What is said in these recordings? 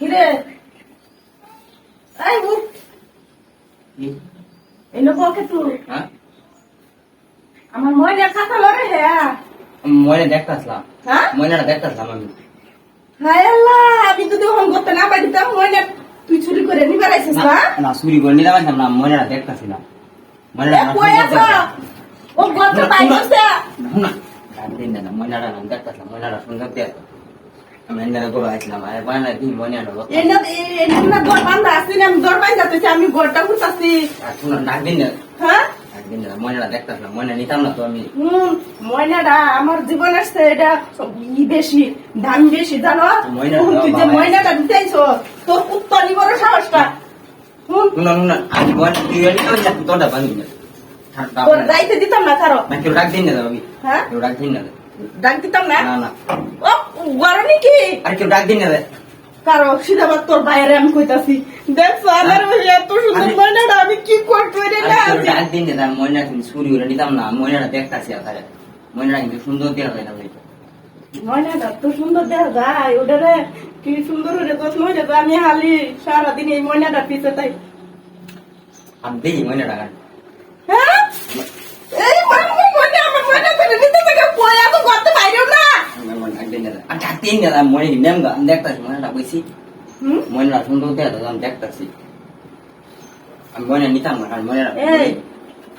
কিরে? এই উঠ এনে বকে তুই হ্যাঁ? আমার ময়না খাতা লরে হ্যাঁ ময়না দেখতেছিলাম হ্যাঁ? ময়নাটা দেখতেছিলাম আমি। হায় আল্লাহ আমি যদি হন করতে না পারি দিতাম ময়না তুই চুরি করে নিবার আইছিস না না চুরি করে নিলাম না ময়নাটা আসলাম। আমি ঘরটা উঠাছি আর শুনো ডাক দিন না। হ্যাঁ? ময়নাটা দেখতেছিলাম ময়না নিতাম না তো আমি। ময়নাটা আমার জীবনের চেয়ে এটা বেশি দাম বেশি জানো? ময়নাটা দিতেছ তোর উত্তরই বড় সাহসটা যাইতে দিতাম না কারও ডাক দিন না আমি হ্যাঁ? ডাক দিন না ডাক দিতাম না? না ও গরমই কি আর কেউ ডাক দিন না কারও সিধাবাদ তোর বাইরে আমি কইতাছি। দেখছ আমার এত সুন্দর ময়নাটা আমি কি করতে রে না ডাক দিন না ময়না তুমি চুরি করে নিতাম না ময়নাটা দেখতেছি আর ময়নাটা কিন্তু সুন্দর দিয়ে হয় না ময়নাটা তো সুন্দর দেখা যায় ওটারে কি সুন্দর হয়ে যত্ন হয়ে যেত আমি হালি সারাদিন এই ময়নাটা পিছে তাই। আমি দেখি ময়নাটা গান হ্যাঁ? এই ময়না ময়না আমার ময়না ধরে নিতে থেকে পয়া তো করতে পাইরো না মনে নেম গা আমি দেখতেছি ময়নাটা বইছি ময়নাটা সুন্দর দিয়ে আমি দেখতেছি। আমি ময়না নিতাম না ময়নাটা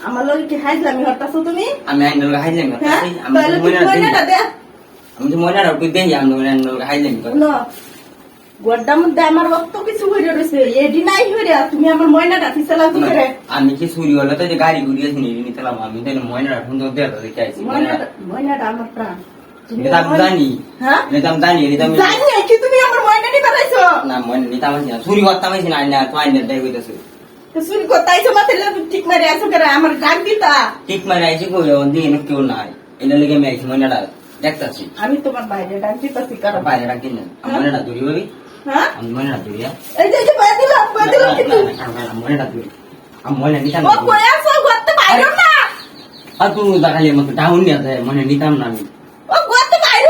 আমার লগে কি হাইজলামি হতাছো তুমি? আমি আইন লোক হাইলাম হ্যাঁ? আমি ময়নাটা ময়নাটা দে আমি তো ময়নাটা তুই দেখি আমি ময়না লোক হাইলাম ন গোড্ডার মধ্যে আমার রক্ত কিছু হয়ে রয়েছে এডি নাই হয়ে তুমি আমার ময়নাটা পিছলা কি করে? আমি কি চুরি হলে তো যে গাড়ি ঘুরিয়ে নিয়ে নিতাম আমি তো ময়নাটা সুন্দর দিয়ে দেখে আইছি ময়নাটা আমার প্রাণ। জানি। হ্যাঁ? জানি জানি না কি তুমি আমার ময়না নিতে পারাইছো না ময়না নিতাম না চুরি করতাম না আইনা তো আইনা দেখ হইতেছে তো শুন মাথা ঠিক মারি আছো করে? আমার গান দিতা। ঠিক মানে আইছি কই কেউ নাই। এটা লেগে আমি আইছি ময়নাটা দেখতাছি আমি তোমার বাইরে ডাকছি তো কারণ বাইরে রাখি না আমি ময়নাটা ধরি ভাবি হ্যাঁ ময়নাটা ধরি হ্যাঁ? এই যে বাইরে দিলাম বাইরে দিলাম না, কিন্তু না, না, না, না, ময়নাটা আমি ময়না নিতাম ও না করতে পারো না আর তুই দেখালি আমাকে ডাউন নিয়ে যায় মনে নিতাম না আমি ও করতে তুমি